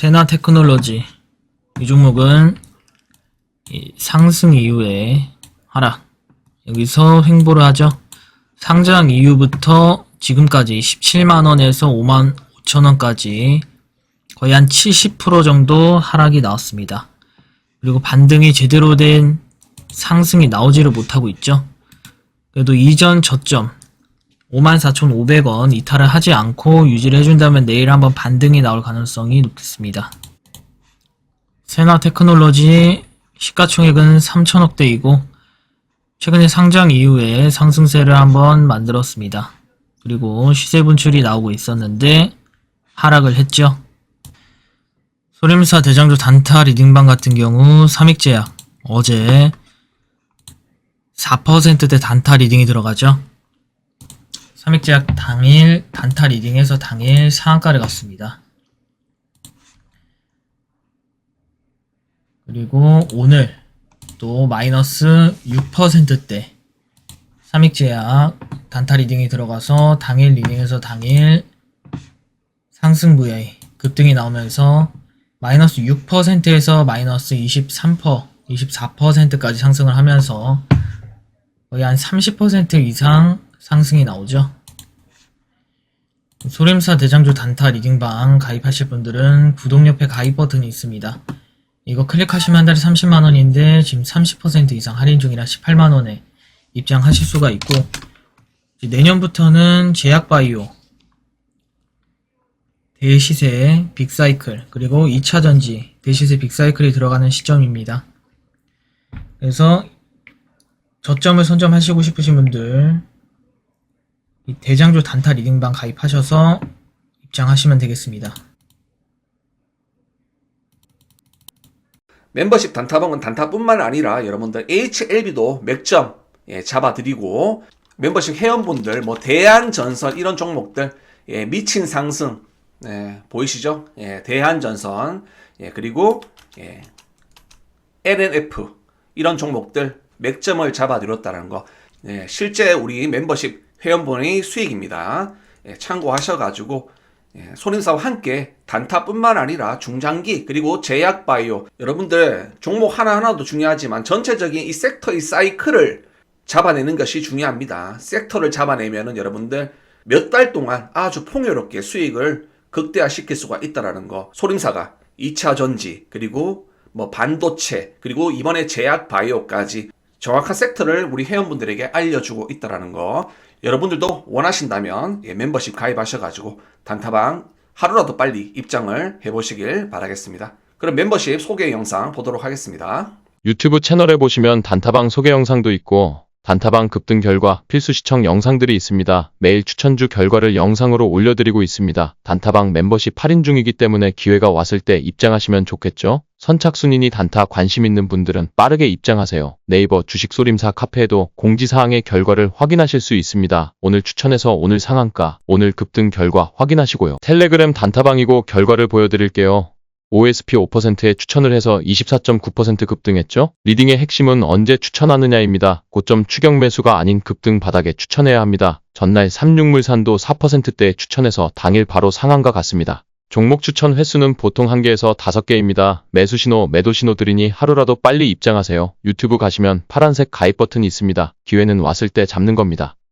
세나 테크놀로지 이 종목은 이 상승 이후에 하락 여기서 횡보를 하죠. 상장 이후부터 지금까지 17만원에서 5만 5천원까지 거의 한 70% 정도 하락이 나왔습니다. 그리고 반등이 제대로 된 상승이 나오지를 못하고 있죠. 그래도 이전 저점 54,500원 이탈을 하지 않고 유지를 해준다면 내일 한번 반등이 나올 가능성이 높겠습니다. 세나 테크놀로지 시가총액은 3천억대이고 최근에 상장 이후에 상승세를 한번 만들었습니다. 그리고 시세 분출이 나오고 있었는데 하락을 했죠. 소림사 대장주 단타 리딩방 같은 경우 삼익제약 어제 4%대 단타 리딩이 들어가죠. 삼익제약 당일 단타 리딩에서 당일 상한가를 갔습니다. 그리고 오늘 또 마이너스 6%대 삼익제약 단타 리딩이 들어가서 당일 리딩에서 당일 상승 VI 급등이 나오면서 마이너스 6%에서 마이너스 23%, 24%까지 상승을 하면서 거의 한 30% 이상 상승이 나오죠. 소림사 대장주 단타 리딩방 가입하실 분들은 구독 옆에 가입 버튼이 있습니다. 이거 클릭하시면 한 달에 30만원인데 지금 30% 이상 할인 중이라 18만원에 입장하실 수가 있고 내년부터는 제약바이오 대시세 빅사이클 그리고 2차전지 대시세 빅사이클이 들어가는 시점입니다. 그래서 저점을 선점하시고 싶으신 분들 이 대장주 단타 리딩방 가입하셔서 입장하시면 되겠습니다. 멤버십 단타방은 단타뿐만 아니라 여러분들 HLB도 맥점 예, 잡아드리고 멤버십 회원분들 뭐 대한전선 이런 종목들 예, 미친 상승 예, 보이시죠? 예, 대한전선 예, 그리고 예, LNF 이런 종목들 맥점을 잡아드렸다는 거 예, 실제 우리 멤버십 회원분의 수익입니다. 예, 참고하셔가지고 예, 손인사와 함께 단타뿐만 아니라 중장기 그리고 제약바이오 여러분들 종목 하나하나도 중요하지만 전체적인 이 섹터의 사이클을 잡아내는 것이 중요합니다. 섹터를 잡아내면은 여러분들 몇 달 동안 아주 풍요롭게 수익을 극대화시킬 수가 있다라는 거. 소림사가 2차 전지 그리고 뭐 반도체 그리고 이번에 제약 바이오까지 정확한 섹터를 우리 회원분들에게 알려주고 있다라는 거. 여러분들도 원하신다면 예, 멤버십 가입하셔가지고 단타방 하루라도 빨리 입장을 해보시길 바라겠습니다. 그럼 멤버십 소개 영상 보도록 하겠습니다. 유튜브 채널에 보시면 단타방 소개 영상도 있고 단타방 급등 결과 필수 시청 영상들이 있습니다. 매일 추천주 결과를 영상으로 올려드리고 있습니다. 단타방 멤버십 8인 중이기 때문에 기회가 왔을 때 입장하시면 좋겠죠? 선착순이니 단타 관심 있는 분들은 빠르게 입장하세요. 네이버 주식소림사 카페에도 공지사항의 결과를 확인하실 수 있습니다. 오늘 추천해서 오늘 상한가, 오늘 급등 결과 확인하시고요. 텔레그램 단타방이고 결과를 보여드릴게요. OSP 5%에 추천을 해서 24.9% 급등했죠? 리딩의 핵심은 언제 추천하느냐입니다. 고점 추격 매수가 아닌 급등 바닥에 추천해야 합니다. 전날 삼육물산도 4%대에 추천해서 당일 바로 상한가 갔습니다. 종목 추천 횟수는 보통 1개에서 5개입니다. 매수 신호, 매도 신호 들이니 하루라도 빨리 입장하세요. 유튜브 가시면 파란색 가입 버튼이 있습니다. 기회는 왔을 때 잡는 겁니다.